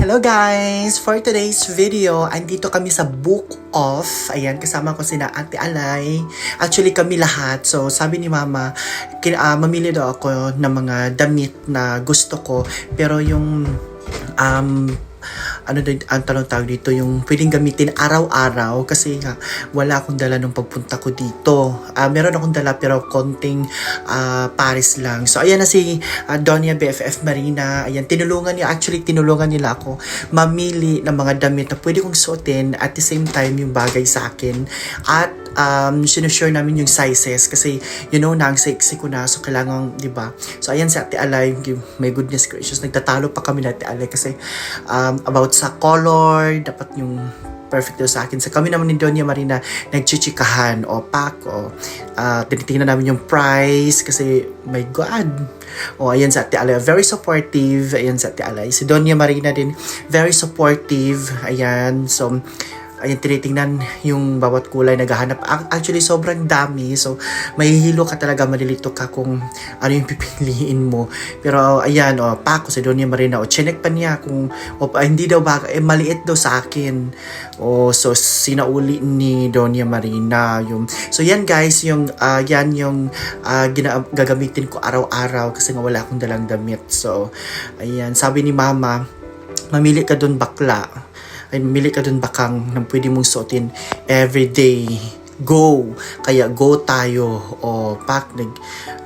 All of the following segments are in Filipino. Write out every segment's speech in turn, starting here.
Hello guys! For today's video, andito kami sa Book Off. Ayan, kasama ko sina Ate Alay. Actually, kami lahat. So, sabi ni Mama, kin- ah, mamili daw ako ng mga damit na gusto ko. Pero yung um, ano din ang tanong tawag dito yung pwedeng gamitin araw-araw kasi nga wala akong dala nung pagpunta ko dito. Ah, meron akong dala pero konting ah, Paris lang. So ayan na si ah, Donya BFF Marina. Ayan tinulungan niya actually tinulungan nila ako mamili ng mga damit na pwede kong suotin at the same time yung bagay sa akin at um, sinusure namin yung sizes kasi you know na ang sexy ko na so kailangan di ba so ayan si Ate Alay my goodness gracious nagtatalo pa kami na Ate Alay kasi um, about sa color dapat yung perfect daw sa akin. Sa kami naman ni Donya Marina, nagchichikahan o pack o ah, tinitingnan namin yung price kasi my God. O ayan sa Ate Alay, very supportive. Ayan sa Ate Alay. Si Donya Marina din, very supportive. Ayan, so Ayan, tinitingnan yung bawat kulay naghahanap. Ac- Actually, sobrang dami. So, mahihilo ka talaga, malilito ka kung ano yung pipiliin mo. Pero, ayan, o, Paco, si Donya Marina, o, chinek pa niya kung, o, ah, hindi daw ba, eh, maliit daw sa akin. O, so, sinauli ni Donya Marina. Yung, so, yan guys, yung, ah, yan yung ah, gina- gagamitin ko araw-araw kasi nga wala akong dalang damit. So, ayan, sabi ni Mama, mamili ka dun bakla ay mamili ka dun bakang na pwede mong suotin everyday. Go! Kaya go tayo. O, pak, nag,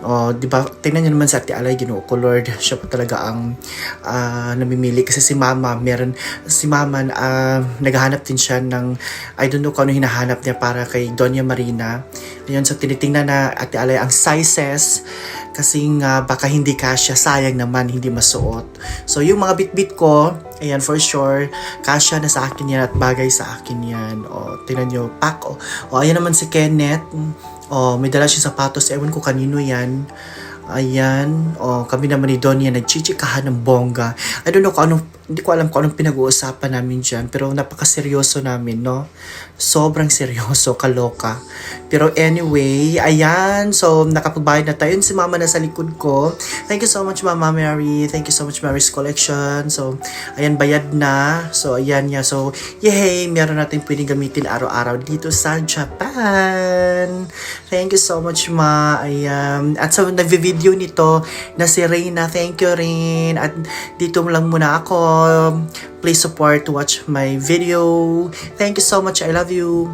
o, di ba, tingnan nyo naman sa Ate Alay, ginoo ko, Lord, siya pa talaga ang ah, namimili. Kasi si Mama, meron, si Mama, ah, naghahanap din siya ng, I don't know kung ano hinahanap niya para kay Donya Marina. Ayun, so tinitingnan na Ate Alay ang sizes kasi nga baka hindi kasya, sayang naman, hindi masuot. So yung mga bitbit ko, ayan for sure, kasya na sa akin yan at bagay sa akin yan. O, tingnan nyo, pack. O, o ayan naman si Kenneth. O, may dala siya sapatos, ewan ko kanino yan. Ayan, o kami naman ni Donya nagchichikahan ng bongga. I don't know kung anong, hindi ko alam kung anong pinag-uusapan namin dyan, pero napakaseryoso namin, no? Sobrang seryoso, kaloka. Pero anyway, ayan, so nakapagbayad na tayo. Yun si mama na sa likod ko. Thank you so much, Mama Mary. Thank you so much, Mary's Collection. So, ayan, bayad na. So, ayan niya. So, yay! Meron natin pwedeng gamitin araw-araw dito sa Japan. Thank you so much, Ma. Ayan. At sa nagvi-video nito na si Reyna, thank you rin. At dito lang muna ako. Please support, watch my video. Thank you so much. I love you.